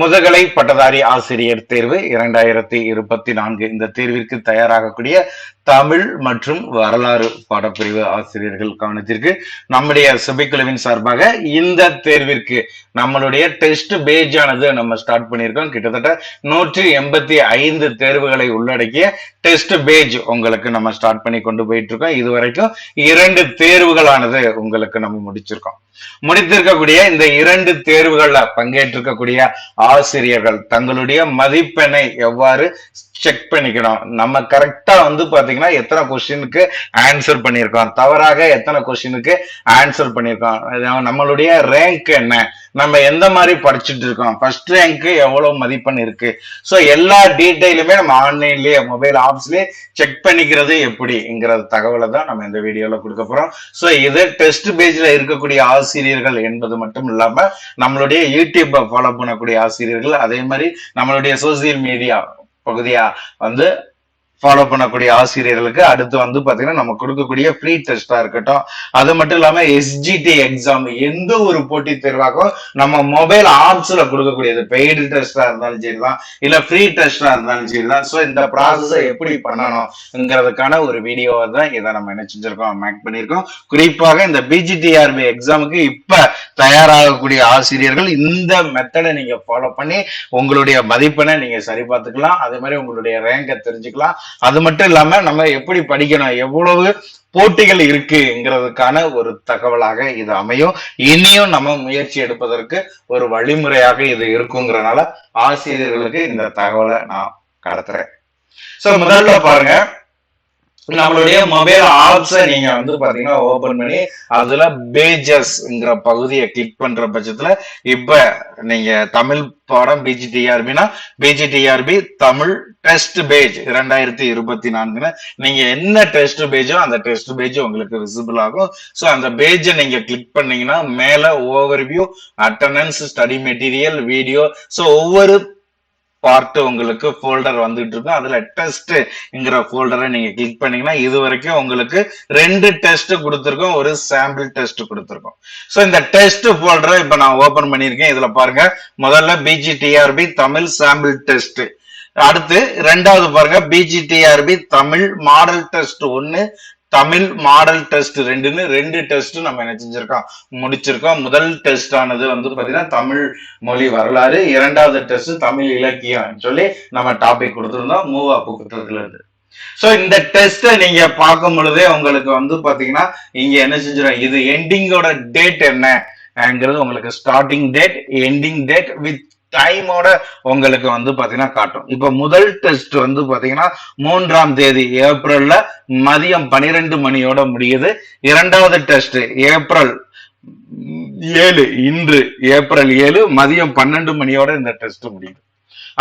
முதுகலை பட்டதாரி ஆசிரியர் தேர்வு இரண்டாயிரத்தி இருபத்தி நான்கு இந்த தேர்விற்கு தயாராகக்கூடிய தமிழ் மற்றும் வரலாறு பாடப்பிரிவு ஆசிரியர்கள் கவனத்திற்கு நம்முடைய சபைக்குழுவின் சார்பாக இந்த தேர்விற்கு நம்மளுடைய டெஸ்ட் பேஜ் ஆனது நம்ம ஸ்டார்ட் பண்ணியிருக்கோம். கிட்டத்தட்ட நூற்றி எண்பத்தி ஐந்து தேர்வுகளை உள்ளடக்கிய டெஸ்ட் பேஜ் உங்களுக்கு நம்ம ஸ்டார்ட் பண்ணி கொண்டு போயிட்டு இருக்கோம். இது வரைக்கும் இரண்டு தேர்வுகளானது உங்களுக்கு நம்ம முடிச்சிருக்கோம். முடித்திருக்கக்கூடிய இந்த இரண்டு தேர்வுகள்ல பங்கேற்றிருக்கக்கூடிய ஆசிரியர்கள் தங்களுடைய மதிப்பெண்ணை எவ்வாறு செக் பண்ணிக்கணும்? நம்ம கரெக்டா வந்து பாத்தீங்கன்னா எத்தனை கொஸ்டினுக்கு ஆன்சர் பண்ணியிருக்கோம்? தவறாக எத்தனை கொஸ்டினுக்கு ஆன்சர் பண்ணியிருக்கோம்? நம்மளுடைய ரேங்க் என்ன? நம்ம எந்த மாதிரி படிச்சுட்டு இருக்கோம்? ஃபர்ஸ்ட் ரேங்க்கு எவ்வளவு மதிப்பெண் இருக்கு? ஸோ எல்லா டீட்டெயிலுமே நம்ம ஆன்லைன்லயே மொபைல் ஆப்ஸ்லயே செக் பண்ணிக்கிறது எப்படிங்கிற தகவலை தான் நம்ம இந்த வீடியோல கொடுக்க போறோம். ஸோ இது டெஸ்ட் பேஜ்ல இருக்கக்கூடிய ஆசிரியர்கள் என்பது மட்டும் இல்லாம நம்மளுடைய யூடியூப்பை ஃபாலோ பண்ணக்கூடிய ஆசிரியர்கள் அதே மாதிரி நம்மளுடைய சோசியல் மீடியா பகுதியா வந்து ஃபாலோ பண்ணக்கூடிய ஆசிரியர்களுக்கு அடுத்து வந்து பாத்தீங்கன்னா நம்ம கொடுக்கக்கூடிய ஃப்ரீ டெஸ்டா இருக்கட்டும். அது மட்டும் இல்லாம எஸ்ஜிடி எக்ஸாம் எந்த ஒரு போட்டித் தேர்வாகவும் நம்ம மொபைல் ஆப்ஸ்ல கொடுக்கக்கூடியது பெய்டு டெஸ்டா இருந்தாலும் சரிதான் இல்ல ஃப்ரீ டெஸ்டா இருந்தாலும் சரிதான். ஸோ இந்த ப்ராசஸை எப்படி பண்ணணும்ங்கிறதுக்கான ஒரு வீடியோவை தான் இதை நம்ம என்ன செஞ்சிருக்கோம் மேக் பண்ணியிருக்கோம். குறிப்பாக இந்த பிஜிடிஆர்பி எக்ஸாமுக்கு இப்ப தயாராகக்கூடிய ஆசிரியர்கள் இந்த மெத்தடை நீங்க ஃபாலோ பண்ணி உங்களுடைய மதிப்பெண்ணை நீங்க சரி பார்த்துக்கலாம். அதே மாதிரி உங்களுடைய ரேங்கை தெரிஞ்சுக்கலாம். அது மட்டும் இல்லாம நம்ம எப்படி படிக்கணும் எவ்வளவு போட்டிகள் இருக்குங்கிறதுக்கான ஒரு தகவலாக இது அமையும். இனியும் நம்ம முயற்சி எடுப்பதற்கு ஒரு வழிமுறையாக இது இருக்குங்கிறனால ஆசிரியர்களுக்கு இந்த தகவலை நான் கடத்துறேன். சோ முதல்ல பாருங்க. நம்மளுடைய மொபைல் ஆப்ஸை நீங்க வந்து பாத்தீங்கன்னா ஓபன் பண்ணி அதுல பேஜஸ்ங்கிற பகுதியை கிளிக் பண்ற பட்சத்துல இப்ப நீங்க தமிழ் பாடம் பிஜிடிஆர்பினா பிஜிடிஆர்பி தமிழ் டெஸ்ட் பேஜ் இரண்டாயிரத்தி இருபத்தி நான்குல நீங்க என்ன டெஸ்ட் பேஜோ அந்த டெஸ்ட் பேஜ் உங்களுக்கு விசிபிள் ஆகும். ஸோ அந்த பேஜை நீங்க கிளிக் பண்ணீங்கன்னா மேல overview attendance study material video so ஒவ்வொரு பார்ட் உங்களுக்கு ஃபோல்டர் வந்துட்டு இருக்கும் அதுல டெஸ்ட்ங்கிற ஃபோல்டரை நீங்க கிளிக் பண்ணீங்கன்னா இது வரைக்கும் உங்களுக்கு ரெண்டு டெஸ்ட் கொடுத்துருக்கோம். ஒரு சாம்பிள் டெஸ்ட் கொடுத்துருக்கோம். ஸோ இந்த டெஸ்ட் ஃபோல்டரை இப்போ நான் ஓபன் பண்ணியிருக்கேன். இதுல பாருங்க. முதல்ல பிஜிடிஆர்பி தமிழ் சாம்பிள் டெஸ்ட் அடுத்து ரெண்டாவது பாருங்க. பிஜிடிஆர்பி தமிழ் மாடல் டெஸ்ட் ஒன்னு தமிழ் மாடல் டெஸ்ட் ரெண்டுன்னு ரெண்டு டெஸ்ட் நம்ம என்ன செஞ்சிருக்கோம்? முடிச்சிருக்கோம். முதல் டெஸ்ட் ஆனது வந்து பாத்தீங்கன்னா தமிழ் மொழி வரலாறு. இரண்டாவது டெஸ்ட் தமிழ் இலக்கியம் சொல்லி நம்ம டாபிக் கொடுத்துருந்தோம். மூவ் அப் கொடுத்ததுல இருந்து சோ இந்த டெஸ்ட்டை நீங்க பார்க்கும் பொழுதே உங்களுக்கு வந்து பாத்தீங்கன்னா இங்க என்ன செஞ்சிடும் இது எண்டிங்கோட டேட் என்னங்கிறது உங்களுக்கு starting date ending date with டைமோட உங்களுக்கு வந்து பாத்தீங்கன்னா காட்டும். இப்ப முதல் டெஸ்ட் வந்து பாத்தீங்கன்னா மூன்றாம் தேதி ஏப்ரல்ல மதியம் பனிரெண்டு மணியோட முடியுது. இரண்டாவது டெஸ்ட் ஏப்ரல் ஏழு இன்று ஏப்ரல் ஏழு மதியம் பன்னெண்டு மணியோட இந்த டெஸ்ட் முடியுது.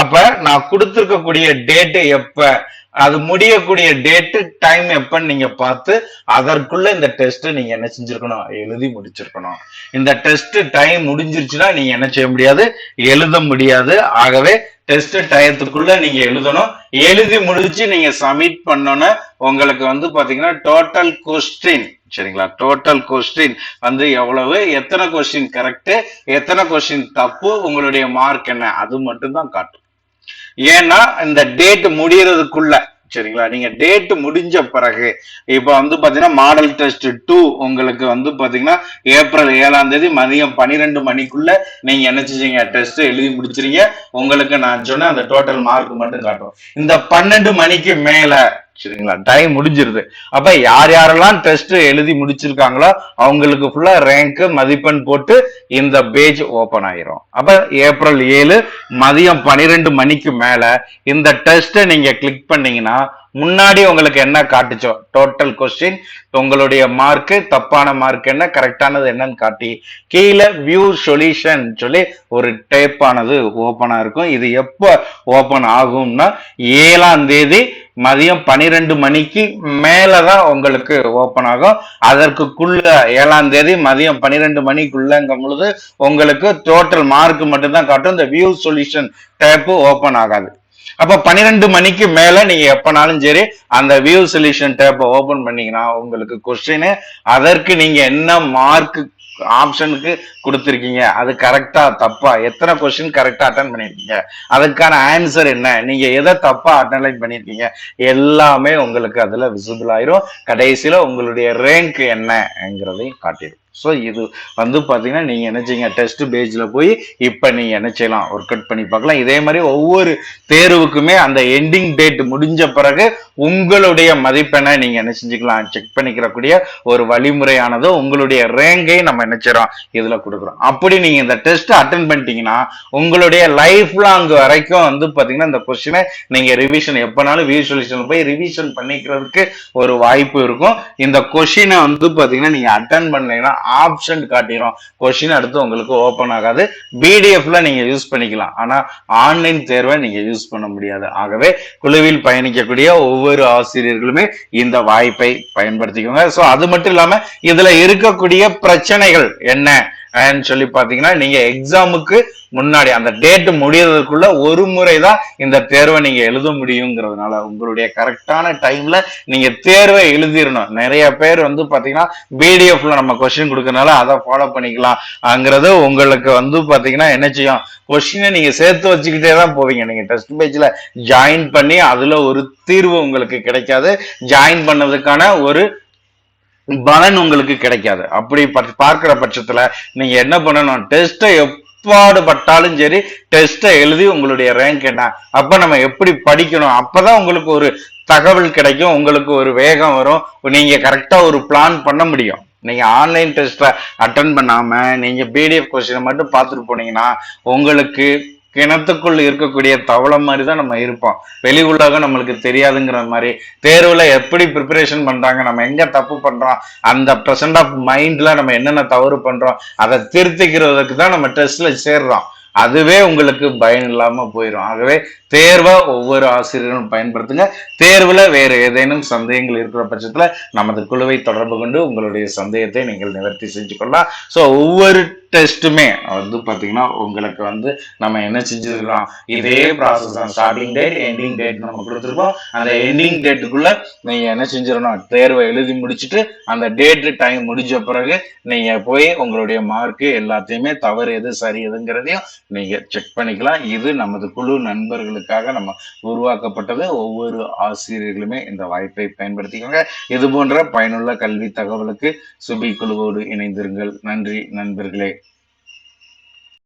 அப்ப நான் கொடுத்திருக்கக்கூடிய டேட்டு எப்ப அது முடியக்கூடிய டேட்டு டைம் எப்பன்னு நீங்க பார்த்து அதற்குள்ள இந்த டெஸ்ட் நீங்க என்ன செஞ்சிருக்கணும்? எழுதி முடிச்சிருக்கணும். இந்த டெஸ்ட் டைம் முடிஞ்சிருச்சுன்னா நீங்க என்ன செய்ய முடியாது? எழுத முடியாது. ஆகவே டெஸ்ட் டயத்துக்குள்ள நீங்க எழுதணும். எழுதி முடிச்சு நீங்க சப்மிட் பண்ணோன்னு உங்களுக்கு வந்து பாத்தீங்கன்னா டோட்டல் கொஸ்டின் சரிங்களா? டோட்டல் கொஸ்டின் வந்து எவ்வளவு? எத்தனை கொஸ்டின் கரெக்ட் எத்தனை கொஸ்டின் தப்பு? உங்களுடைய மார்க் என்ன? அது மட்டும் தான் காட்டும். ஏன்னா இந்த டேட் முடியறதுக்குள்ள சரிங்களா? நீங்க டேட் முடிஞ்ச பிறகு இப்ப வந்து பாத்தீங்கன்னா மாடல் டெஸ்ட் டூ உங்களுக்கு வந்து பாத்தீங்கன்னா ஏப்ரல் ஏழாம் தேதி மதியம் பனிரெண்டு மணிக்குள்ள நீங்க என்ன செஞ்சீங்க? டெஸ்ட் எழுதி முடிச்சிருங்க. உங்களுக்கு நான் சொன்ன அந்த டோட்டல் மார்க் மட்டும் காட்டும் இந்த பன்னெண்டு மணிக்கு மேல சரிங்களா டைம் முடிஞ்சிருது. அப்ப யார் யாரெல்லாம் டெஸ்ட் எழுதி முடிச்சிருக்காங்களோ அவங்களுக்கு ஃபுல்லா ரேங்க் மதிப்பெண் போட்டு இந்த பேஜ் ஓபன் ஆயிரும். அப்ப ஏப்ரல் ஏழு மதியம் பன்னிரெண்டு மணிக்கு மேல இந்த டெஸ்ட்டை நீங்க கிளிக் பண்ணீங்கன்னா முன்னாடி உங்களுக்கு என்ன காட்டுச்சோ டோட்டல் கொஸ்டின் உங்களுடைய மார்க் தப்பான மார்க் என்ன கரெக்டானது என்னன்னு காட்டி கீழே வியூ சொல்யூஷன் சொல்லி ஒரு டேப்பானது ஓப்பனாக ஓபனா இருக்கும். இது எப்போ ஓபன் ஆகும்னா ஏழாம் தேதி மதியம் பனிரெண்டு மணிக்கு மேலதான் உங்களுக்கு ஓபன் ஆகும். அதற்குள்ள ஏழாம் தேதி மதியம் பன்னிரெண்டு மணிக்குள்ளங்கும் பொழுது உங்களுக்கு டோட்டல் மார்க் மட்டும்தான் காட்டும். இந்த வியூ சொல்யூஷன் டேப் ஓபன் ஆகாது. அப்ப பன்னிரெண்டு மணிக்கு மேல நீங்க எப்பனாலும் சரி அந்த வியூ சொல்யூஷன் டேப்பை ஓபன் பண்ணீங்கன்னா உங்களுக்கு கொஸ்டின் அதற்கு நீங்க என்ன மார்க் ஆப்ஷனுக்கு கொடுத்துருக்கீங்க. அது கரெக்டா தப்பா? எத்தனை கொஸ்டின் கரெக்டா அட்டன் பண்ணிருக்கீங்க? அதுக்கான ஆன்சர் என்ன? நீங்க எதை தப்பா அட்டன்லைன் பண்ணிருக்கீங்க? எல்லாமே உங்களுக்கு அதுல விசிபிள் ஆயிரும். கடைசியில உங்களுடைய ரேங்க் என்னங்கிறதையும் காட்டிடும். ஸோ இது வந்து பார்த்தீங்கன்னா நீங்கள் என்ன செய்யுங்க டெஸ்ட் பேஜில் போய் இப்போ நீங்கள் என்ன செய்யலாம் ஒர்க் அவுட் பண்ணி பார்க்கலாம் இதே மாதிரி ஒவ்வொரு தேர்வுக்குமே அந்த எண்டிங் டேட் முடிஞ்ச பிறகு உங்களுடைய மதிப்பெண்ணை நீங்கள் என்ன செஞ்சுக்கலாம் செக் பண்ணிக்கிறக்கூடிய ஒரு வழிமுறையானது உங்களுடைய ரேங்கை நம்ம என்ன செய்கிறோம் இதில் கொடுக்குறோம். அப்படி நீங்கள் இந்த டெஸ்ட் அட்டன் பண்ணிட்டீங்கன்னா உங்களுடைய லைஃப் லாங் வரைக்கும் வந்து பார்த்தீங்கன்னா இந்த கொஸ்டினை நீங்கள் ரிவிஷன் எப்போனாலும் வியூசுவலைசேஷன் போய் ரிவிஷன் பண்ணிக்கிறதுக்கு ஒரு வாய்ப்பு இருக்கும். இந்த கொஷினை வந்து பார்த்தீங்கன்னா நீங்கள் அட்டன் பண்ணீங்கன்னா ஆப்ஷன் காட்டிடும் கொஷின் அடுத்து உங்களுக்கு ஓப்பன் ஆகாது. பிடிஎஃப்ல நீங்க யூஸ் பண்ணிக்கலாம். ஆனா ஆன்லைன் தேர்வை நீங்க யூஸ் பண்ண முடியாது. ஆகவே குழுவில் பயணிக்கக்கூடிய ஒவ்வொரு ஆசிரியர்களுமே இந்த வாய்ப்பை பயன்படுத்திக்கோங்க. ஸோ அது மட்டும் இல்லாம இதுல இருக்கக்கூடிய பிரச்சனைகள் என்ன? ஏன்னு சொல்லி பாத்தீங்கன்னா நீங்க எக்ஸாமுக்கு முன்னாடி அந்த டேட் முடியறதுக்குள்ள ஒரு முறை தான் இந்த தேர்வை நீங்க எழுத முடியுங்கிறதுனால உங்களுடைய கரெக்டான டைம்ல நீங்க தேர்வை எழுதிடணும். நிறைய பேர் வந்து பாத்தீங்கன்னா பிடிஎஃப்ல நம்ம கொஸ்டின் கொடுக்கறனால அதை ஃபாலோ பண்ணிக்கலாம்ங்கிறது உங்களுக்கு வந்து பாத்தீங்கன்னா என்ன செய்யும்? கொஸ்டினை நீங்க சேர்த்து வச்சுக்கிட்டே தான் போவீங்க. நீங்க டெஸ்ட் பேஜ்ல ஜாயின் பண்ணி அதுல ஒரு தீர்வு உங்களுக்கு கிடைக்காது. ஜாயின் பண்ணதுக்கான ஒரு பலன் உங்களுக்கு கிடைக்காது. அப்படி ப- பார்க்கிற பட்சத்துல நீங்க என்ன பண்ணணும்? டெஸ்ட்டை எப்பாடு பட்டாலும் சரி டெஸ்ட்டை எழுதி உங்களுடைய ரேங்க் என்ன? அப்ப நம்ம எப்படி படிக்கணும்? அப்பதான் உங்களுக்கு ஒரு தகவல் கிடைக்கும் உங்களுக்கு ஒரு வேகம் வரும். நீங்க கரெக்டா ஒரு பிளான் பண்ண முடியும். நீங்க ஆன்லைன் டெஸ்ட்டை அட்டன் பண்ணாம நீங்க பிடிஎஃப் கொஸ்டினை மட்டும் பார்த்துட்டு போனீங்கன்னா உங்களுக்கு கிணத்துக்குள் இருக்கக்கூடிய தவளை மாதிரி தான் நம்ம இருப்போம். வெளி உலகம் நம்மளுக்கு தெரியாதுங்கிற மாதிரி தேர்வுல எப்படி ப்ரிப்பரேஷன் பண்றாங்க நம்ம எங்க தப்பு பண்றோம் அந்த ப்ரெசன்ட் ஆஃப் மைண்ட்ல நம்ம என்னென்ன தவறு பண்றோம் அதை திருத்திக்கிறதுக்கு தான் நம்ம டெஸ்ட்ல சேர்றோம். அதுவே உங்களுக்கு பயன் இல்லாம போயிடும் ஆகவே தேர்வை ஒவ்வொரு ஆசிரியரும் பயன்படுத்துங்க. தேர்வுல வேறு ஏதேனும் சந்தேகங்கள் இருக்கிற பட்சத்துல நமது குழுவை தொடர்பு கொண்டு உங்களுடைய சந்தேகத்தை நீங்கள் நிவர்த்தி செஞ்சு கொள்ளலாம் ஸோ ஒவ்வொரு டெஸ்ட்டுமே வந்து பார்த்தீங்கன்னா உங்களுக்கு வந்து நம்ம என்ன செஞ்சிருக்கிறோம்? இதே ப்ராசஸ் தான். ஸ்டார்டிங் டேட் எண்டிங் டேட் நம்ம கொடுத்துருக்கோம். அந்த எண்டிங் டேட்டுக்குள்ள நீங்கள் என்ன செஞ்சிடணும்? தேர்வை எழுதி முடிச்சுட்டு அந்த டேட் டைம் முடிஞ்ச பிறகு நீங்கள் போய் உங்களுடைய மார்க்கு எல்லாத்தையுமே தவறு எது சரி எதுங்கிறதையும் நீங்கள் செக் பண்ணிக்கலாம். இது நமது குழு நண்பர்களுக்காக நம்ம உருவாக்கப்பட்டது. ஒவ்வொரு ஆசிரியர்களுமே இந்த வாய்ப்பை பயன்படுத்திக்கோங்க. இது போன்ற பயனுள்ள கல்வி தகவலுக்கு சுபி குழுவோடு இணைந்திருங்கள். நன்றி நண்பர்களே.